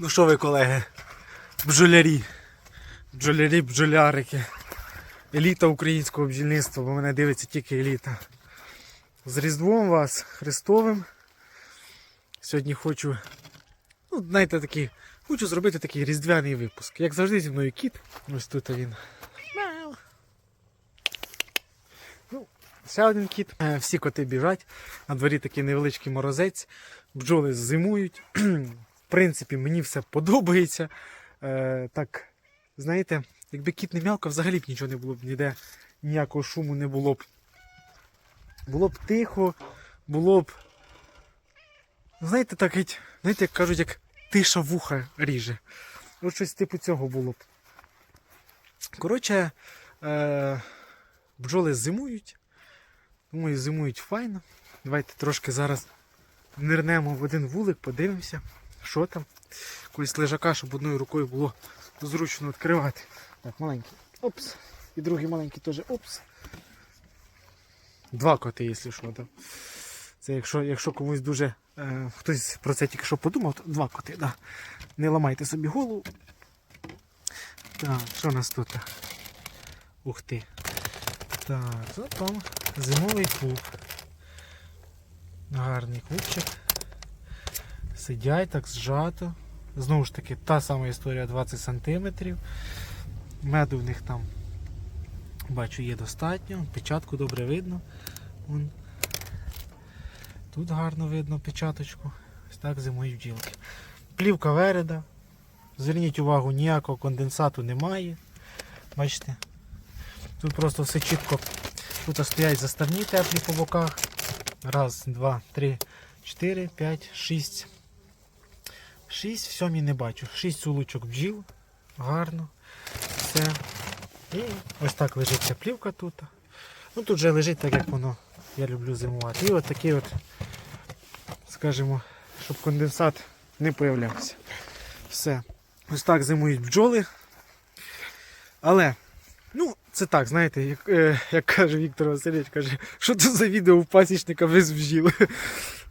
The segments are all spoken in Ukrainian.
Ну що ви, колеги? Бджолярі. Бджолярі, бджолярики. Еліта українського бджільництва, бо мене дивиться тільки еліта. З Різдвом вас Христовим. Сьогодні хочу, ну, знаєте, такий, хочу зробити такий різдвяний випуск. Як завжди зі мною кіт. Ось тут він. Ну, ще один кіт. Е, Всі коти біжать. На дворі такий невеличкий морозець. Бджоли зимують. В принципі, мені все подобається. Е, так, знаєте, якби кіт не м'явкав, взагалі б нічого не було б ніде, ніякого шуму не було б. Було б тихо, було б. Знаєте, так знаєте, як кажуть, як тиша вуха ріже. От щось типу цього було б. Коротше, е, бджоли зимують. Думаю, зимують файно. Давайте трошки зараз нирнемо в один вулик, подивимося, що там. Якогось лежака, щоб одною рукою було зручно відкривати. Так, маленький. Опс. І другий маленький теж опс. Два коти, якщо що. Да. Це якщо, якщо комусь дуже е, хтось про це тільки що подумав, то два коти, да. Не ламайте собі голову. Так, що у нас тут? Ух ти. Так, там зимовий клуб. Гарний клубчик. Сидять так зжато. Знову ж таки, та сама історія 20 см. Меду в них там бачу є достатньо. Печатку добре видно. Вон. Тут гарно видно печаточку. Ось так зимують бджілки. Плівка вереда. Зверніть увагу, ніякого конденсату немає. Бачите? Тут просто все чітко. Тут стоять заставні теплі по боках. Раз, два, три, чотири, п'ять, шість. Шість, в сьомій не бачу. Шість улучок бджіл. Гарно. Все. І ось так лежить ця плівка тут. Ну тут вже лежить так, як воно. Я люблю зимувати. І от такий от, скажімо, щоб конденсат не появлявся. Все. Ось так зимують бджоли. Але, ну, це так, знаєте, як, е, як каже Віктор Васильович, каже, що це за відео у пасічника без бджіл.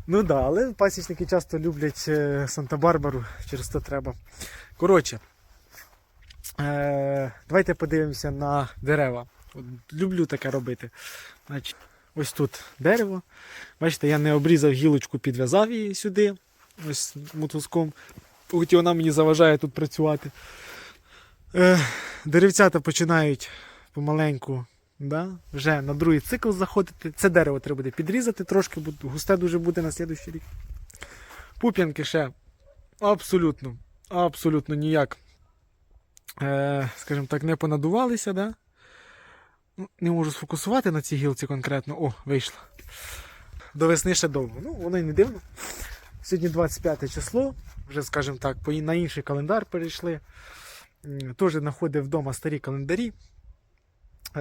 Ну да, але пасічники часто люблять е, Санта-Барбару, через то треба. Коротше, е, давайте подивимося на дерева. От, люблю таке робити. Значить, ось тут дерево. Бачите, я не обрізав гілочку, підв'язав її сюди, ось мотузком. Хоч вона мені заважає тут працювати. Е, деревцята починають помаленьку да, вже на другий цикл заходити. Це дерево треба буде підрізати трошки, бо густе дуже буде на слідуючий рік. Пуп'янки ще абсолютно, абсолютно ніяк, е, скажімо так, не понадувалися. Да? Ну, Не можу сфокусувати на цій гілці конкретно. О, вийшло. До весни ще довго. Ну, воно й не дивно. Сьогодні 25 число, вже, скажімо так, на інший календар перейшли. Теж знаходив вдома старі календарі.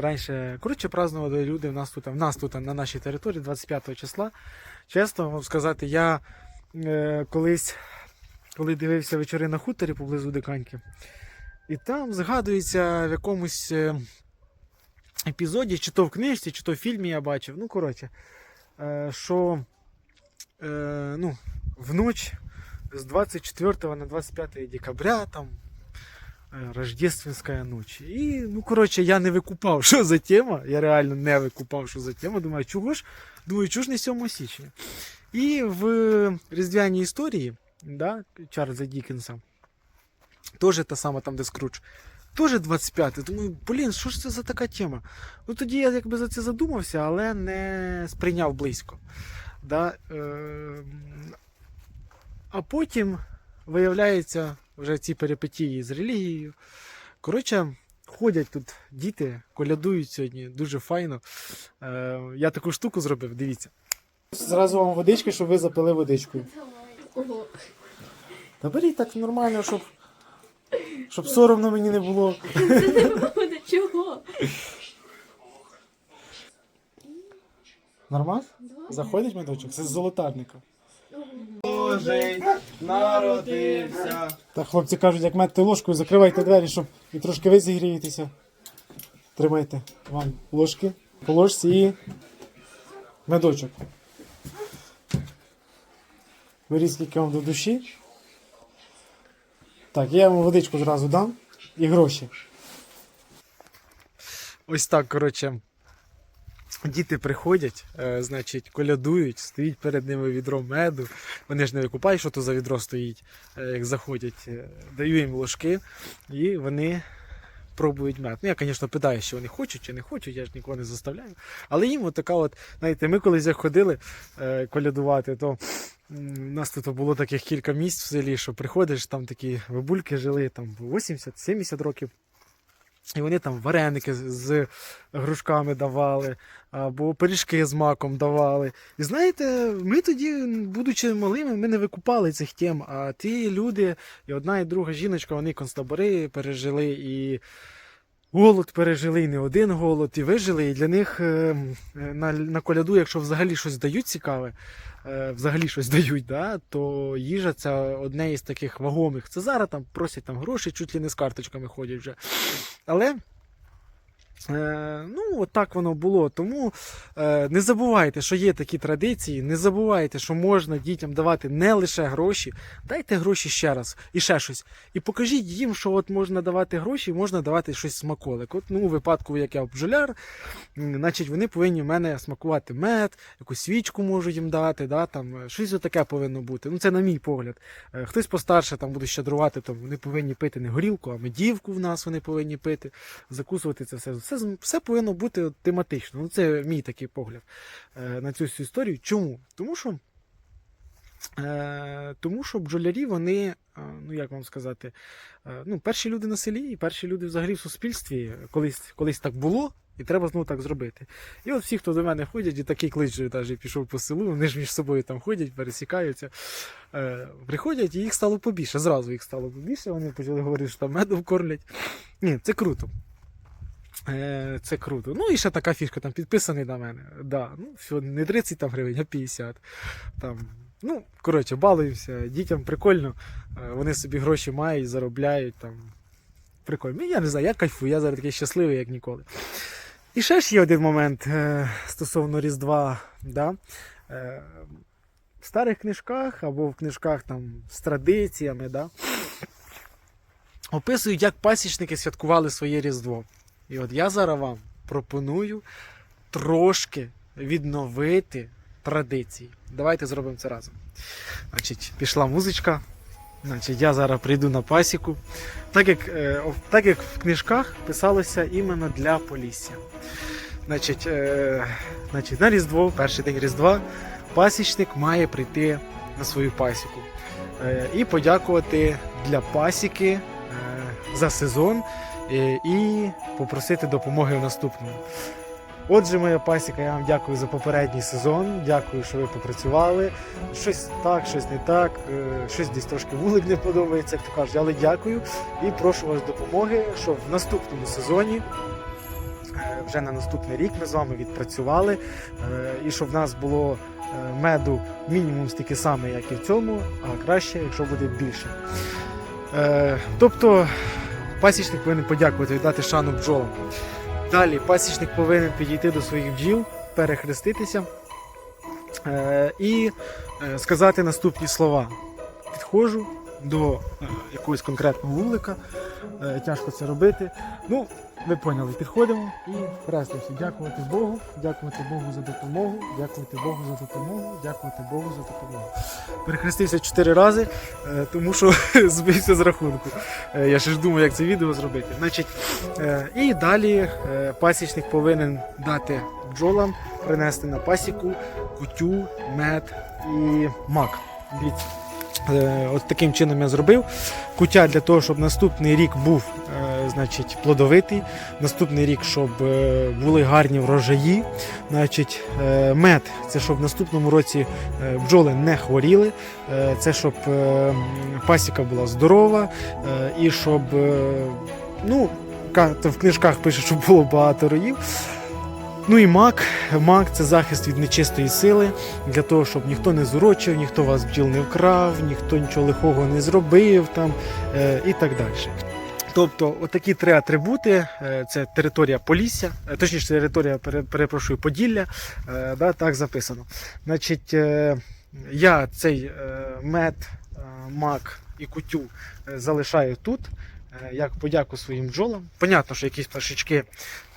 Раніше, коротше, празднували люди в нас тут, в нас тут на нашій території 25 числа. Чесно вам сказати, я е, колись, коли дивився вечори на хуторі поблизу Диканьки, і там згадується в якомусь е, епізоді, чи то в книжці, чи то в фільмі я бачив. Ну, коротше, е, що е, ну, в ніч з 24 на 25 декабря там Рождественська ніч. І, ну, коротше, я не викупав, що за тема. Я реально не викупав, що за тема. Думаю, чого ж? Думаю, чого ж не 7 січня? І в різдвяній історії да, Чарльза Дікенса, теж та сама там, де Скрудж, теж 25. Думаю, блін, що ж це за така тема? Ну тоді я якби за це задумався, але не сприйняв близько. Да? Е, а потім виявляється вже ці перипетії з релігією. Коротше, ходять тут діти, колядують сьогодні, дуже файно. Е, я таку штуку зробив, дивіться. Зразу вам водички, щоб ви запили водичкою. Та беріть так нормально, щоб, щоб соромно мені не було. Це не буде чого. Нормально? Заходить медочок? Це з золотарника. Божий народився. Так, хлопці кажуть, як метти ложкою, закривайте двері, щоб і трошки ви зігрієтеся. Тримайте вам ложки, по ложці і медочок. Беріть скільки вам до душі. Так, я йому водичку зразу дам і гроші. Ось так, коротше. Діти приходять, е, значить, колядують, стоїть перед ними відро меду. Вони ж не викупають, що то за відро стоїть, е, як заходять. Е, Даю їм ложки, і вони пробують мед. Ну, я, звісно, питаю, що вони хочуть чи не хочуть, я ж нікого не заставляю. Але їм така от, знаєте, ми колись як ходили колядувати, то у нас тут було таких кілька місць в селі, що приходиш, там такі бабульки жили там 80-70 років. І вони там вареники з- грушками давали, або пиріжки з маком давали. І знаєте, ми тоді, будучи малими, ми не викупали цих тем. А ті люди, і одна, і друга жіночка, вони концтабори пережили і. Голод пережили, і не один голод, і вижили. І для них е, на, на коляду, якщо взагалі щось дають цікаве, е, взагалі щось дають, да, то їжа це одне із таких вагомих. Це зараз там просять там гроші, чуть ли не з карточками ходять вже. Але е, ну, от так воно було. Тому е, не забувайте, що є такі традиції, не забувайте, що можна дітям давати не лише гроші, дайте гроші ще раз і ще щось. І покажіть їм, що от можна давати гроші, можна давати щось смаколик. От, ну, у випадку, як я бджоляр, значить вони повинні в мене смакувати мед, якусь свічку можу їм дати, да, там, е, щось таке повинно бути. Ну, це на мій погляд. Е, Хтось постарше там буде щедрувати, то вони повинні пити не горілку, а медівку в нас вони повинні пити, закусувати це все. Все, все повинно бути тематично. Ну, це мій такий погляд е, на цю всю історію. Чому? Тому що. Е, тому що бджолярі, вони, е, ну як вам сказати, ну, перші люди на селі і перші люди взагалі в суспільстві. Колись, колись так було, і треба знову так зробити. І от всі, хто до мене ходять, і такий клич навіть пішов по селу, вони ж між собою там ходять, пересікаються. Е, приходять, і їх стало побільше. Зразу їх стало побільше. Вони почали говорити, що там медом кормлять. Ні, це круто. Е, це круто. Ну і ще така фішка, там підписаний на мене. Да, ну, не 30 там гривень, а 50. Там, ну, коротше, балуємося, дітям прикольно. Е, Вони собі гроші мають, заробляють там. Прикольно. Ну, Я не знаю, я кайфую, я зараз такий щасливий, як ніколи. І ще ж є один момент е, стосовно Різдва. Да? В старих книжках або в книжках там з традиціями, да? описують, як пасічники святкували своє Різдво. І от я зараз вам пропоную трошки відновити традиції. Давайте зробимо це разом. Значить, пішла музичка. Значить, я зараз прийду на пасіку. Так як, е, так як в книжках писалося іменно для Полісся. Значить, е, значить, на Різдво, перший день Різдва, пасічник має прийти на свою пасіку е, і подякувати для пасіки за сезон і попросити допомоги в наступному. Отже, моя пасіка, я вам дякую за попередній сезон. Дякую, що ви попрацювали. Щось так, щось не так, е, щось десь трошки вулик не подобається, як то кажуть, але дякую і прошу вас допомоги, щоб в наступному сезоні, е, вже на наступний рік ми з вами відпрацювали, е, і щоб в нас було е, меду мінімум стільки саме, як і в цьому, а краще, якщо буде більше. Е, Тобто пасічник повинен подякувати, віддати шану бджолам. Далі пасічник повинен підійти до своїх бджіл, перехреститися е, і е, сказати наступні слова. Підходжу до е, якогось конкретного вулика, тяжко це робити. Ну, ви поняли, підходимо і хрестимося. Дякувати Богу, дякувати Богу за допомогу, дякувати Богу за допомогу, дякувати Богу за допомогу. Перехрестився чотири рази, е, тому що збився з рахунку. Е, Я ще ж думаю, як це відео зробити. Значить, е, і далі е, пасічник повинен дати бджолам принести на пасіку кутю, мед і мак. Дивіться. Е, От таким чином я зробив. Куття для того, щоб наступний рік був е, значить, плодовитий, наступний рік, щоб е, були гарні врожаї. Значить, мед це щоб в наступному році бджоли не хворіли, це щоб пасіка була здорова і щоб ну, в книжках пише, щоб було багато роїв. Ну і мак. Мак це захист від нечистої сили, для того, щоб ніхто не зурочив, ніхто вас бджіл не вкрав, ніхто нічого лихого не зробив там е, і так далі. Тобто, отакі три атрибути: е, це територія Полісся, е, точніше, територія, перепрошую, Поділля, да, так записано. Значить, я цей мед, мак і кутю залишаю тут. Е, Як подяку своїм бджолам. Понятно, що якісь пташечки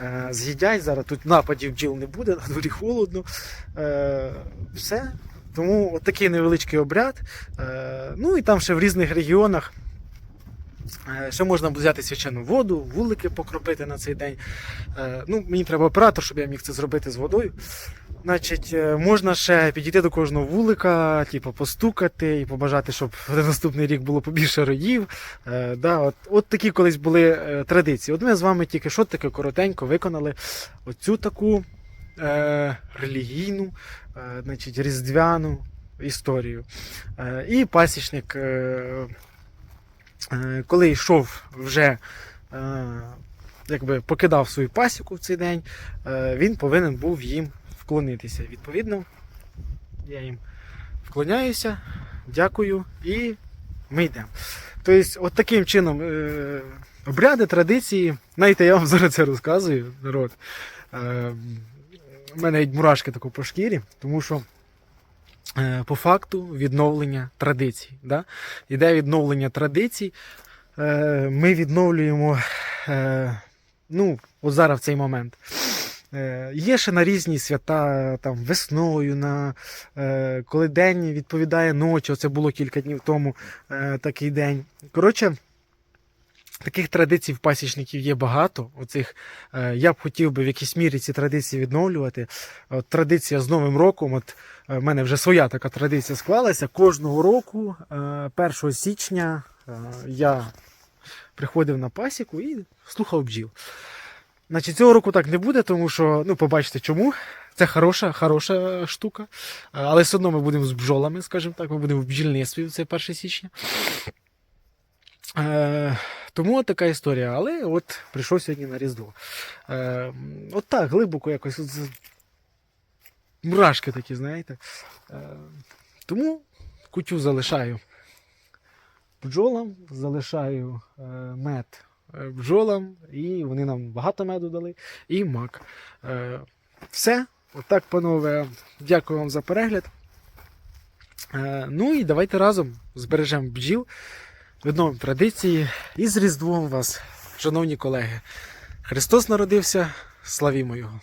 е, з'їдять. Зараз тут нападів бджіл не буде, на дворі холодно. Е, все. Тому такий невеличкий обряд. Ну і там ще в різних регіонах Ще можна взяти свячену воду, вулики покропити на цей день. Ну, мені треба оператор, щоб я міг це зробити з водою. Значить, е, можна ще підійти до кожного вулика, типу, постукати і побажати, щоб на наступний рік було побільше роїв. Е, да, от, от такі колись були е, традиції. От ми з вами тільки що таке коротенько виконали оцю таку е, релігійну, е, значить, різдвяну історію. Е, і пасічник. Е, Е, коли йшов вже, е, якби покидав свою пасіку в цей день, е, він повинен був їм вклонитися. Відповідно, я їм вклоняюся, дякую і ми йдемо. Тобто, от таким чином е, обряди, традиції, знаєте, я вам зараз це розказую, народ. Е, у мене навіть мурашки тако по шкірі, тому що е, по факту відновлення традицій. Да? Іде відновлення традицій. Е, Ми відновлюємо е, ну, от зараз в цей момент. Е, Є ще на різні свята там, весною, на, е, коли день відповідає ночі. Це було кілька днів тому е, такий день. Коротше, таких традицій в пасічників є багато. Оцих, я б хотів би в якійсь мірі ці традиції відновлювати. От, традиція з Новим роком. От, в мене вже своя така традиція склалася. Кожного року, е, 1 січня, я приходив на пасіку і слухав бджіл. Значить, цього року так не буде, тому що, ну, побачите чому. Це хороша, хороша штука. Але все одно ми будемо з бджолами, скажімо так, ми будемо в бджільництві це 1 січня. Е, тому от така історія. Але от прийшов сьогодні на Різдво. Е, от так, глибоко якось. От, мурашки такі, знаєте. Е, тому кутю залишаю бджолам, залишаю е, мед бджолам, і вони нам багато меду дали, і мак. Е, все. Отак, панове, дякую вам за перегляд. Е, ну і давайте разом збережемо бджіл, відновимо традиції і з Різдвом вас, шановні колеги. Христос народився, славімо Його!